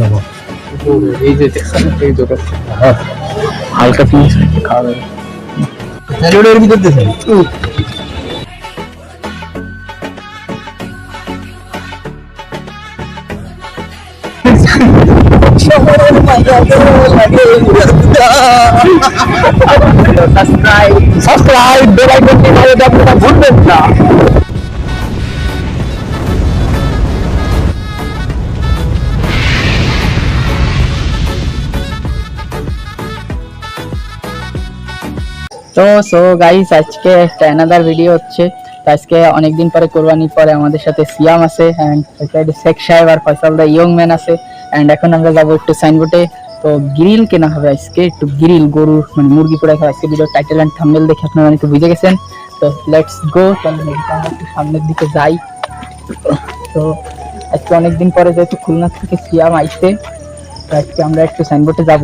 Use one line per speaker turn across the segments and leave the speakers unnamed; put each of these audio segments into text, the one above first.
নেব
এই যে এই দুটো
হ্যাঁ।
হালকা ফিনিশ খাওয়া যাবে
ভিতর দিয়েছেন
সাবস্ক্রাইব সাবস্ক্রাইব বেল আইকনটি ভুলবেন না। তো সো গাইস আজকে একটা অ্যানাদার ভিডিও হচ্ছে। তো আজকে অনেকদিন পরে কোরবানির পরে আমাদের সাথে সিয়াম আছে অ্যান্ড শেখ সাহেব আর ফয়সাল দা ইয়ং ম্যান আছে। অ্যান্ড এখন আমরা যাব একটু সাইনবোর্ডে তো গ্রিল কেনা হবে আজকে, একটু গ্রিল গরুর মানে মুরগি পোড়া খাওয়া আজকে ভিডিও টাইটেল অ্যান্ড থাম্বনেল দেখে আপনারা অনেক বুঝে গেছেন। তো লেটস গো একটু সামনের দিকে যাই। তো আজকে অনেকদিন পরে যেহেতু খুলনা থেকে সিয়াম আইসে তো আজকে আমরা একটু সাইনবোর্ডে যাব।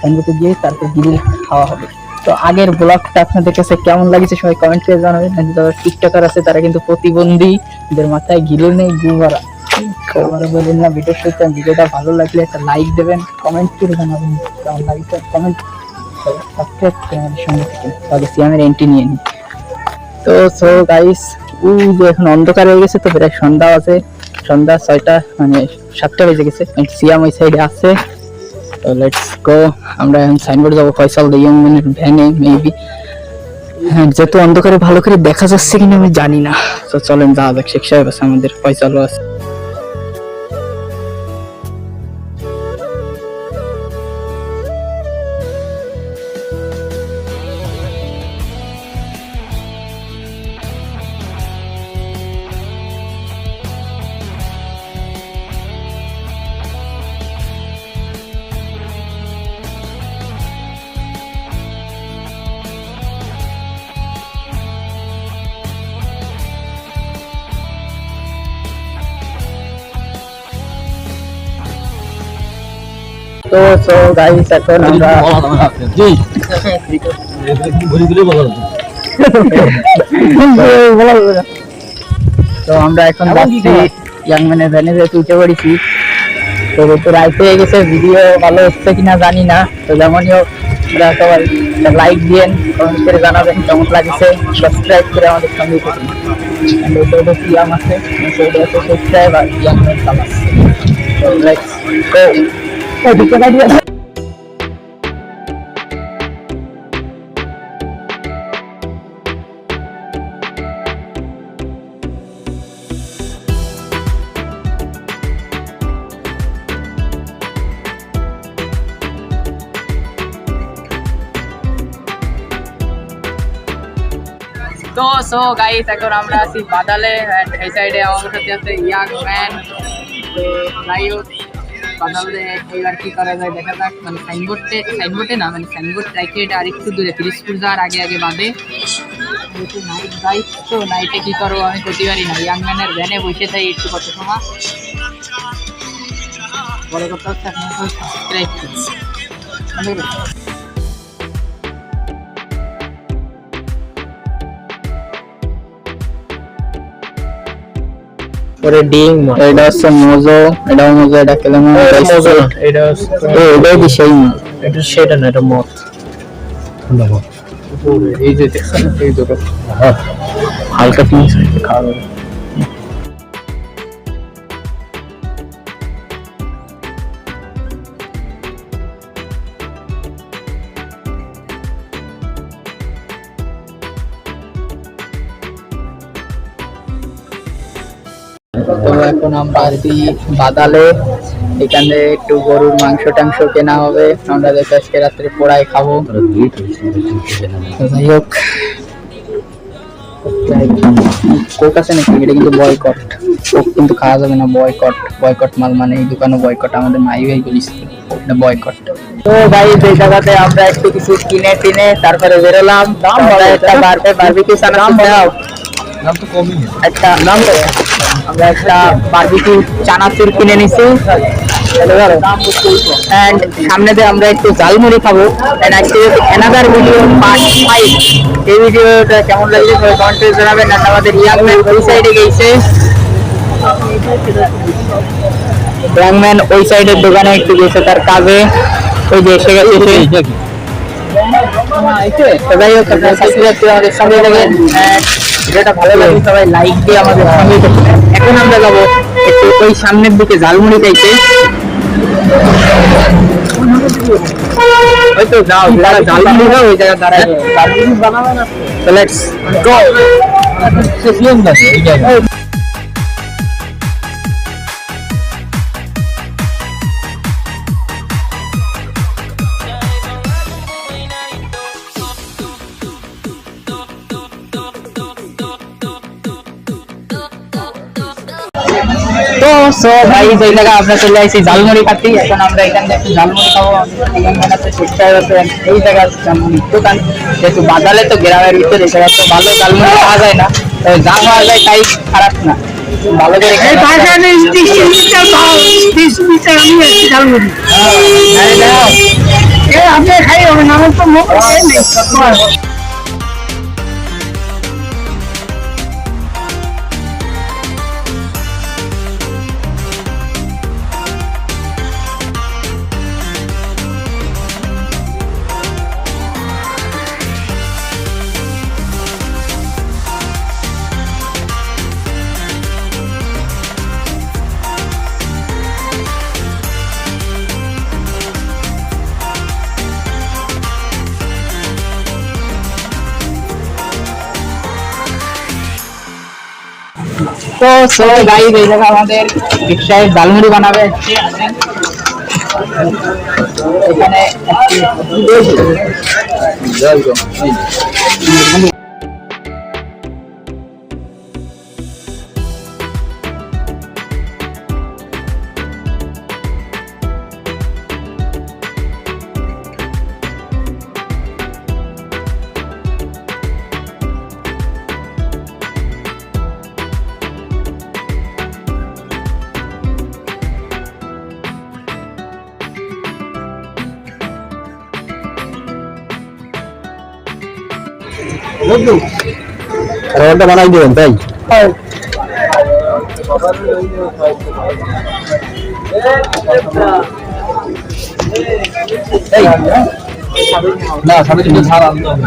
সাইনবোর্ডে গিয়ে তারপর গ্রিল খাওয়া হবে। তো আগের ব্লগটা আপনাদের কাছে কেমন লাগছে সবাই কমেন্ট করে জানাবেন। যারা টিকটকার আছে, তারা কিন্তু প্রতিবন্ধী এদের মাথায় গিলে নেই গুমারা বলেন না ভিডিও শুরুতে ভিডিওটা ভালো লাগলে একটা লাইক দেবেন কমেন্ট করে জানাবেন কেমন লাগছে কমেন্ট সিয়ামের নিয়ে তো সো গাইস এখন অন্ধকার হয়ে গেছে, তো সন্ধ্যা আছে। সন্ধ্যা ছয়টা মানে সাতটা বেজে গেছে। সিয়াম ওই সাইডে আছে। তো লেটস গো আমরা এখন সাইনবোর্ড যাব। ফয়সাল দ্য ইয়ং ম্যানের ভ্যানে মেবি হ্যাঁ যেহেতু অন্ধকারে ভালো করে দেখা যাচ্ছে কিনা আমি জানি না। তো চলেন, যাওয়া যাক। শেখ সাহেব আছে আমাদের, ফয়সালও আছে। তো সো গাইস এখন আমরা
জি
তো আমরা এখন যাচ্ছি ইয়াং ম্যানের ভ্যানে যেহেতু উঠে পড়েছি তো তো রাইট হয়ে গেছে ভিডিও ভালো হচ্ছে কিনা জানি না তো যেমনই হোক আপনারা সবাই লাইক দিয়েন কমেন্ট করে জানাবেন কেমন লাগছে সাবস্ক্রাইব করে আমাদের সঙ্গে থাকুন এই আছে সাবস্ক্রাইব আর ইয়াং ম্যান সালাস তো লেটস গো এই দিকে দাঁড়িয়ে আছে। তো সো গাইস এখন আমরা আছি বাদালে and এই সাইডে আমাদের সাথে আছে ইয়াং ম্যান তো যাই হোক বাদালে এবার কি করা যায়, দেখা যাক মানে সাইনবোর্ডে সাইনবোর্ডে না মানে সাইনবোর্ড রাখে এটা আরেকটু দূরে পিরিসপুর যাওয়ার আগে আগে বাদে। নাইট বাইক তো নাইটে কি করব আমি করতে পারি না ইয়াং ম্যানের ভ্যানে বসে থাকি একটু কত সময় বড় কথা হচ্ছে আপনার সাবস্ক্রাইব করুন
পরে ডিং
এটা হচ্ছে মোজো এটা মোজো এটা কেলাম
এটা
এটাই দি সেই মাল
এটা সেটা না এটা মত
এই যে দেখছেন এই দুটো।
হ্যাঁ।
হালকা ফিনিশ খাওয়া এখন আছি বাদালে। এখানে একটু গরুর মাংস টাংস কেনা হবে। আমরা দেখে আজকে রাত্রে পোড়াই খাব। যাই হোক। কোক আছে নাকি? এটা কিন্তু বয়কট কোক কিন্তু খাওয়া যাবে না বয়কট বয়কট মাল মানে এই দোকানে বয়কট আমাদের মাই ভাই বলিস এটা বয়কট তো ভাই যে জায়গাতে আমরা একটু কিছু কিনে টিনে তারপরে বেরোলাম। একটা বারবে বারবিকিউ চানাচুর দাও।
তো কমই।
একটা নাম আমরা একটা বারবিকিউ চানাচুর কিনে নিছি। এন্ড সামনে দিয়ে আমরা একটু ঝালমুড়ি খাব এন্ড আজকে অ্যানাদার ভিডিও পার্ট ফাইভ এই ভিডিওটা কেমন লাগছে জানাবেন। আমাদের ইয়াং ওই সাইডে গেছে। ব্যাংম্যান ওই সাইডের দোকানে একটু গেছে তার কাজে। ওই যে এসে গেছে। যাই হোক, আপনারা সাবস্ক্রাইব করে আমাদের সঙ্গে ভিডিওটা ভালো লাগে সবাই লাইক দিয়ে আমাদের সঙ্গে এখন আমরা যাব একটু ওই সামনের দিকে ঝালমুড়ি খাইতে ওই তো যাও যারা ঝালমুড়ি খাও ওই জায়গায় দাঁড়ায়। ঝালমুড়ি বানাবে না তো লেটস গো সো ভাই এই জায়গা আমরা চলে আসছি ঝালমুড়ি খাচ্ছি এখন আমরা এখানে একটু ঝালমুড়ি খাব। বানাচ্ছে আছে এই জায়গা ঝালমুড়ি দোকান। যেহেতু বাদালে তো গ্রামের ভিতরে এই জায়গা তো ভালো ঝালমুড়ি পাওয়া যায় না। তো যা পাওয়া যায় তাই খারাপ না। ভালো করে
আপনি খাই হবে না আমার তো মুখ
তো সো গাইস এই জায়গা আমাদের রিক্সায় ডালমুড়ি বানাবে এখানে
রোলটা বানাই দিবেন তাই? না সামনে কিন্তু ঝাল আনতে হবে।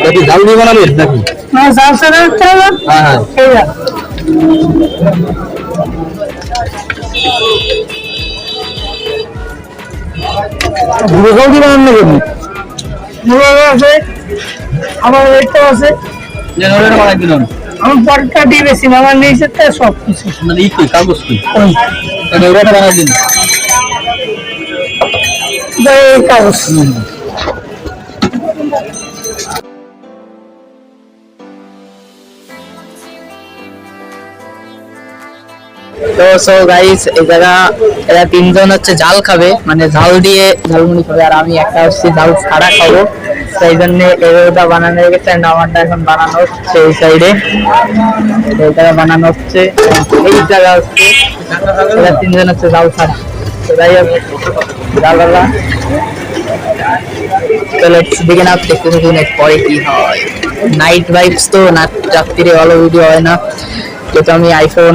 নাকি ঝাল দিয়ে বানাবেন নাকি?
না সার সার
হ্যাঁ হ্যাঁ।
এই
দিয়ে বানান নাকি? আপনি
মুরগি আছে। আমার ওইটা আছে।
যে রোলটা বানাই দিলাম
আমার পরটা দিয়ে বেশি আমার নিয়েছে সব কিছু
মানে ই কই কাগজ কই?
ওই।
বানাই দিন
এই কাগজ
তো সো গাইস জায়গা, এরা তিনজন হচ্ছে ঝাল খাবে। মানে ঝাল দিয়ে ঝালমুড়ি খাবে, আর আমি একটা হচ্ছে ঝাল ছাড়া খাব। সেই জন্য এরোটা বানানো হয়ে গেছে, and আমারটা এখন বানানো হচ্ছে এই সাইডে এই জায়গা বানানো হচ্ছে, এই জায়গা হচ্ছে, এরা তিনজন হচ্ছে ঝাল ছাড়া। তো যাই হোক ঝালওয়ালা তো লেটস বিগিন আপ দেখতে থাকুন পরে কি হয়? নাইট ভাইবস তো না রাত্রিরে ভালো ভিডিও হয় না। যেহেতু আমি আইফোন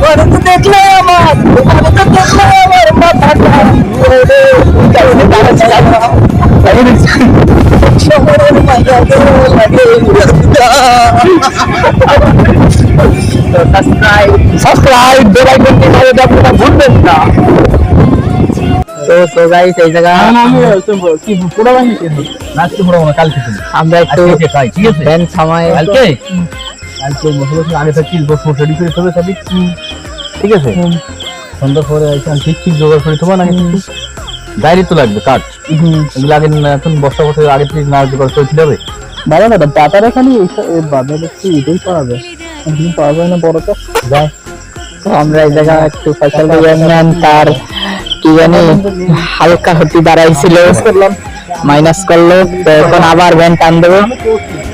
তোমার তো দেখলে আমার তোমার তো দেখলে আমার মাথাটা শহরের মাইয়া লাগে
সাবস্ক্রাইব
বেল আইকন টি বাজে আপনারা ভুলবেন না।
তো তো গাইস এই জায়গা
কি পুরো বানি নাচতে পুরো কালকে
আমরা একটু
ঠিক আছে।
ভ্যান থামায়
কালকে? মশলা আগে সবই ঠিক আছে? সন্ধ্যা পরে ঠিক ঠিক জোগাড় করে তোমার আগে ডায়েরি তো লাগবে কাজ এগুলো আগে এখন বর্ষা বছর আগে থেকে না জোগাড় করে দিতে হবে
বাবা দাদা বাজারে খালি বাজারে একটু এটাই করাবে কিন্তু পাওয়া না বড় তো
যাই
আমরা এই জায়গা একটু ফসল ইয়ান তার কি জানি হালকা হতি দাঁড়াইছিল মাইনাস করল তো এখন আবার ভ্যান টান দেবো।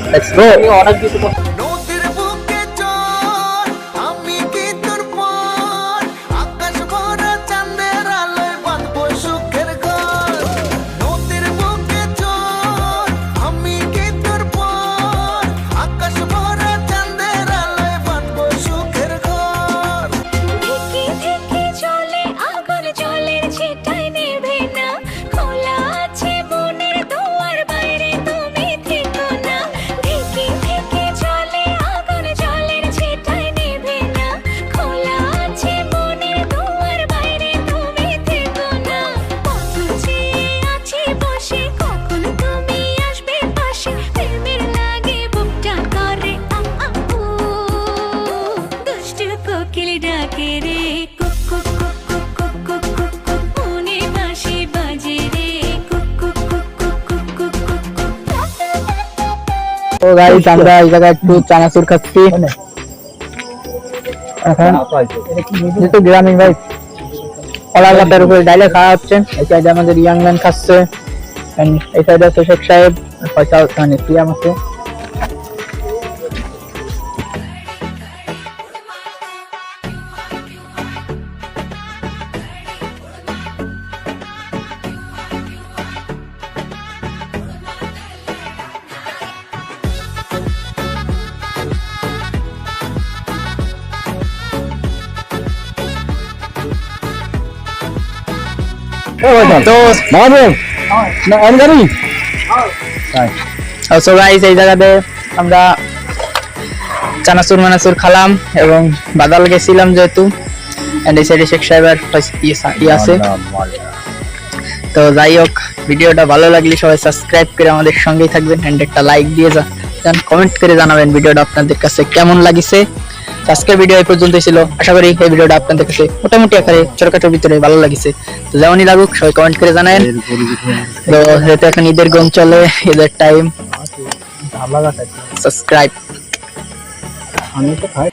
Let's go. গাইস আমরা এই জায়গায় একটু চানাচুর খাচ্ছি। এখন যেহেতু গ্রামীণ ভাই পাতার উপরে ডাইলে খাওয়া হচ্ছে। এই সাইডে আমাদের ইয়াং ম্যান খাচ্ছে এই সাইডে আছে শেখ সাহেব। পয়সা মানে পিয়াম আছে এই জায়গাতে আমরা চানাচুর মানাচুর খালাম এবং বাদাল গেছিলাম যেহেতু এন্ড এই সাইডে শেখ সাহেবের পয়সা- সা- আছে তো যাই হোক ভিডিওটা ভালো লাগলে সবাই সাবস্ক্রাইব করে আমাদের সঙ্গেই থাকবেন এন্ড একটা লাইক দিয়ে যান কমেন্ট করে জানাবেন ভিডিওটা আপনাদের কাছে কেমন লাগিছে। আজকের ভিডিও এই পর্যন্তই ছিল। আশা করি এই ভিডিওটা আপনাদের কাছে মোটামুটি আকারে ছোটখাটোর ভিতরে ভালো লাগিছে। তো যেমনই লাগুক সবাই কমেন্ট করে জানায় তো যেহেতু এখন ঈদের গম চলে ঈদের টাইম সাবস্ক্রাইব
আমি তো খাই।